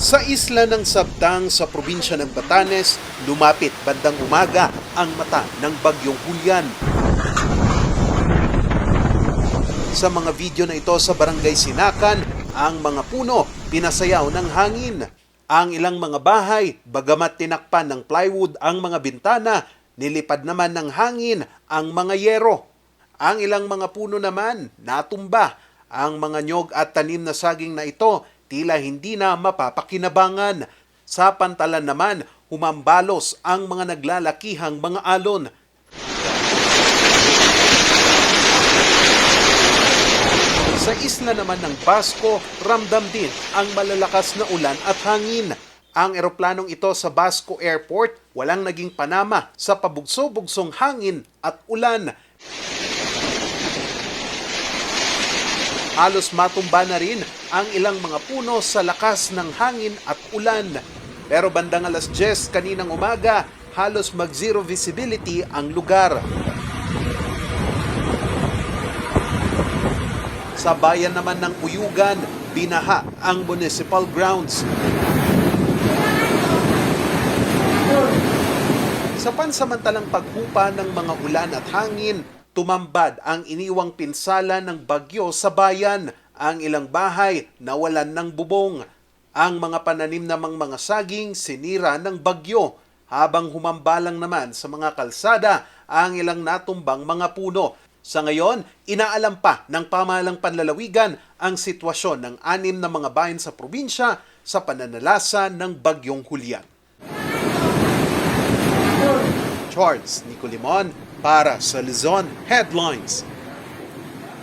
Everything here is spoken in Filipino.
Sa isla ng Sabtang sa probinsya ng Batanes, lumapit bandang umaga ang mata ng bagyong Hulyan. Sa mga video na ito sa barangay Sinakan, ang mga puno pinasayaw ng hangin. Ang ilang mga bahay, bagamat tinakpan ng plywood ang mga bintana, nilipad naman ng hangin ang mga yero. Ang ilang mga puno naman natumba. Ang mga nyog at tanim na saging na ito tila hindi na mapapakinabangan. Sa pantalan naman, humambalos ang mga naglalakihang mga alon. Sa isla naman ng Basco, ramdam din ang malalakas na ulan at hangin. Ang eroplanong ito sa Basco Airport walang naging panama sa pabugso-bugsong hangin at ulan. Halos matumba na rin ang ilang mga puno sa lakas ng hangin at ulan. Pero bandang alas 10 kaninang umaga, halos mag-zero visibility ang lugar. Sa bayan naman ng Uyugan, binaha ang municipal grounds. Sa pansamantalang paghupa ng mga ulan at hangin, tumambad ang iniwang pinsala ng bagyo sa bayan. Ang ilang bahay nawalan ng bubong. Ang mga pananim namang mga saging sinira ng bagyo. Habang humambalang naman sa mga kalsada ang ilang natumbang mga puno. Sa ngayon, inaalam pa ng pamahalang panlalawigan ang sitwasyon ng anim na mga bayan sa probinsya sa pananalasa ng bagyong Hulyan. Charles Nicolimon Para Salizone Headlines.